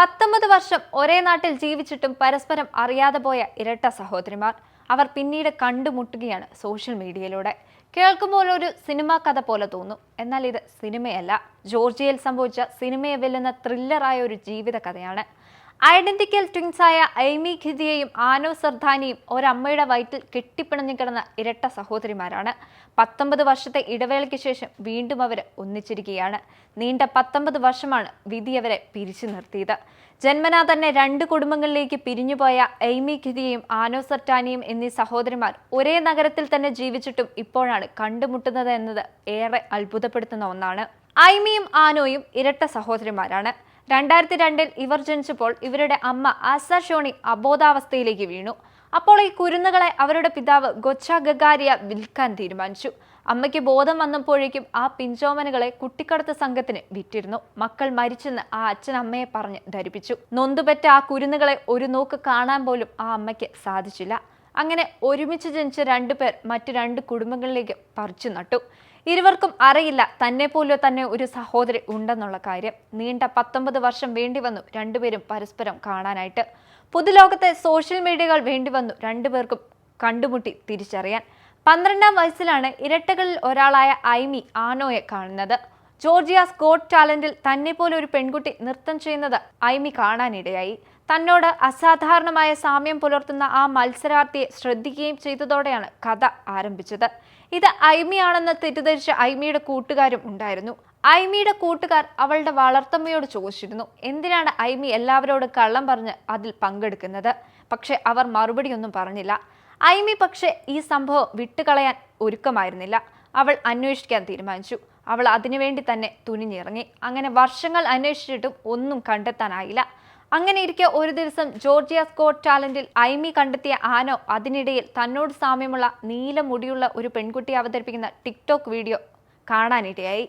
പത്തൊമ്പത് വർഷം ഒരേ നാട്ടിൽ ജീവിച്ചിട്ടും പരസ്പരം അറിയാതെ പോയ ഇരട്ട സഹോദരിമാർ അവർ പിന്നീട് കണ്ടുമുട്ടുകയാണ് സോഷ്യൽ മീഡിയയിലൂടെ. കേൾക്കുമ്പോൾ ഒരു സിനിമാ കഥ പോലെ തോന്നും. എന്നാൽ ഇത് സിനിമയല്ല. ജോർജിയയിൽ സംഭവിച്ച സിനിമയെ വെല്ലുന്ന ത്രില്ലറായ ഒരു ജീവിത കഥയാണ്. ഐഡന്റിക്കൽ ട്വിൻസായ ഐമി ഖിദിയയും ആനോ സർദാനിയും ഒരമ്മയുടെ വയറ്റിൽ കെട്ടിപ്പിണഞ്ഞു കിടന്ന ഇരട്ട സഹോദരിമാരാണ്. പത്തൊമ്പത് വർഷത്തെ ഇടവേളയ്ക്ക് ശേഷം വീണ്ടും അവർ ഒന്നിച്ചിരിക്കുകയാണ്. നീണ്ട പത്തൊമ്പത് വർഷമാണ് വിധി അവരെ പിരിച്ചു നിർത്തിയത്. ജന്മനാ തന്നെ രണ്ട് കുടുംബങ്ങളിലേക്ക് പിരിഞ്ഞുപോയ എയ്മി ഖിദിയയും ആനോ സർട്ടാനിയും എന്നീ സഹോദരിമാർ ഒരേ നഗരത്തിൽ തന്നെ ജീവിച്ചിട്ടും ഇപ്പോഴാണ് കണ്ടുമുട്ടുന്നത് എന്നത് ഏറെ അത്ഭുതപ്പെടുത്തുന്ന ഒന്നാണ്. ഐമിയും ആനോയും ഇരട്ട സഹോദരിമാരാണ്. രണ്ടായിരത്തി രണ്ടിൽ ഇവർ ജനിച്ചപ്പോൾ ഇവരുടെ അമ്മ ആസ ഷോണി അബോധാവസ്ഥയിലേക്ക് വീണു. അപ്പോൾ ഈ കുരുന്നുകളെ അവരുടെ പിതാവ് ഗൊച്ച ഗഗാരിയ വിൽക്കാൻ തീരുമാനിച്ചു. അമ്മയ്ക്ക് ബോധം വന്നപ്പോഴേക്കും ആ പിഞ്ചോമനുകളെ കുട്ടിക്കടത്ത് സംഘത്തിന് വിറ്റിരുന്നു. മക്കൾ മരിച്ചെന്ന് ആ അച്ഛൻ അമ്മയെ പറഞ്ഞ് ധരിപ്പിച്ചു. നൊന്തുപെറ്റ ആ കുരുന്നുകളെ ഒരു നോക്ക് കാണാൻ പോലും ആ അമ്മയ്ക്ക് സാധിച്ചില്ല. അങ്ങനെ ഒരുമിച്ച് ജനിച്ച രണ്ടു പേർ മറ്റു രണ്ട് കുടുംബങ്ങളിലേക്ക് പറിച്ചു നട്ടു. ഇരുവർക്കും അറിയില്ല തന്നെ പോലോ തന്നെ ഒരു സഹോദരി ഉണ്ടെന്നുള്ള കാര്യം. നീണ്ട പത്തൊമ്പത് വർഷം വേണ്ടി വന്നു രണ്ടുപേരും പരസ്പരം കാണാനായിട്ട്. പുതുലോകത്തെ സോഷ്യൽ മീഡിയകൾ വേണ്ടി വന്നു രണ്ടുപേർക്കും കണ്ടുമുട്ടി തിരിച്ചറിയാൻ. പന്ത്രണ്ടാം വയസ്സിലാണ് ഇരട്ടകളിൽ ഒരാളായ ഐമി ആനോയെ കാണുന്നത്. ജോർജിയ സ്കോട്ട് ടാലന്റിൽ തന്നെ പോലെ ഒരു പെൺകുട്ടി നൃത്തം ചെയ്യുന്നത് ഐമി കാണാനിടയായി. തന്നോട് അസാധാരണമായ സാമ്യം പുലർത്തുന്ന ആ മത്സരാർത്ഥിയെ ശ്രദ്ധിക്കുകയും ചെയ്തതോടെയാണ് കഥ ആരംഭിച്ചത്. ഇത് ഐമിയാണെന്ന് തെറ്റിദ്ധരിച്ച ഐമിയുടെ കൂട്ടുകാരും ഉണ്ടായിരുന്നു. ഐമിയുടെ കൂട്ടുകാർ അവളുടെ വളർത്തമ്മയോട് ചോദിച്ചിരുന്നു എന്തിനാണ് ഐമി എല്ലാവരോടും കള്ളം പറഞ്ഞ് അതിൽ പങ്കെടുക്കുന്നത്? പക്ഷെ അവർ മറുപടിയൊന്നും പറഞ്ഞില്ല. ഐമി പക്ഷേ ഈ സംഭവം വിട്ടുകളയാൻ ഒരുക്കമായിരുന്നില്ല. അവൾ അന്വേഷിക്കാൻ തീരുമാനിച്ചു. അവൾ അതിനുവേണ്ടി തന്നെ തുനിഞ്ഞിറങ്ങി. അങ്ങനെ വർഷങ്ങൾ അന്വേഷിച്ചിട്ടും ഒന്നും കണ്ടെത്താനായില്ല. അങ്ങനെ ഇരിക്കെ ഒരു ദിവസം ജോർജിയ സ്കോട്ട് ടാലന്റിൽ ഐമി കണ്ടെത്തിയ ആനോ അതിനിടയിൽ തന്നോട് സാമ്യമുള്ള നീല മുടിയുള്ള ഒരു പെൺകുട്ടി അവതരിപ്പിക്കുന്ന ടിക്ടോക്ക് വീഡിയോ കാണാനിടയായി.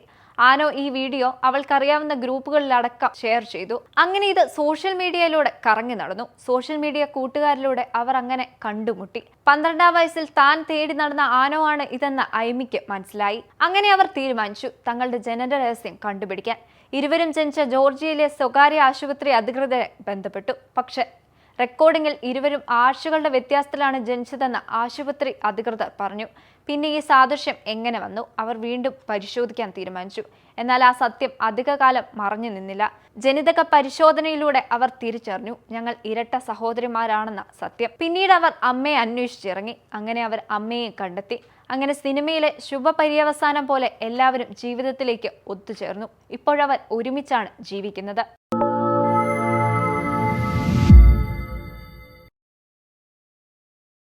ആനോ ഈ വീഡിയോ അവൾക്കറിയാവുന്ന ഗ്രൂപ്പുകളിലടക്കം ഷെയർ ചെയ്തു. അങ്ങനെ ഇത് സോഷ്യൽ മീഡിയയിലൂടെ കറങ്ങി നടന്നു. സോഷ്യൽ മീഡിയ കൂട്ടുകാരിലൂടെ അവർ അങ്ങനെ കണ്ടുമുട്ടി. പന്ത്രണ്ടാം വയസ്സിൽ താൻ തേടി നടന്ന ആനോ ആണ് ഇതെന്ന് ഐമിക്ക് മനസ്സിലായി. അങ്ങനെ അവർ തീരുമാനിച്ചു തങ്ങളുടെ ജനന രഹസ്യം കണ്ടുപിടിക്കാൻ. ഇരുവരും ജനിച്ച ജോർജിയയിലെ സ്വകാര്യ ആശുപത്രി അധികൃതരെ ബന്ധപ്പെട്ടു. പക്ഷെ റെക്കോർഡിംഗിൽ ഇരുവരും ആഴ്ചകളുടെ വ്യത്യാസത്തിലാണ് ജനിച്ചതെന്ന് ആശുപത്രി അധികൃതർ പറഞ്ഞു. പിന്നെ ഈ സാദൃശ്യം എങ്ങനെ വന്നു? അവർ വീണ്ടും പരിശോധിക്കാൻ തീരുമാനിച്ചു. എന്നാൽ ആ സത്യം അധികകാലം മറഞ്ഞു നിന്നില്ല. ജനിതക പരിശോധനയിലൂടെ അവർ തിരിച്ചറിഞ്ഞു. ഞങ്ങൾ ഇരട്ട സഹോദരിമാരാണെന്ന സത്യം. പിന്നീട് അവർ അമ്മയെ അന്വേഷിച്ചിറങ്ങി. അങ്ങനെ അവർ അമ്മയെ കണ്ടെത്തി. അങ്ങനെ സിനിമയിലെ ശുഭപര്യവസാനം പോലെ എല്ലാവരും ജീവിതത്തിലേക്ക് ഒത്തുചേർന്നു. ഇപ്പോഴവർ ഒരുമിച്ചാണ് ജീവിക്കുന്നത്.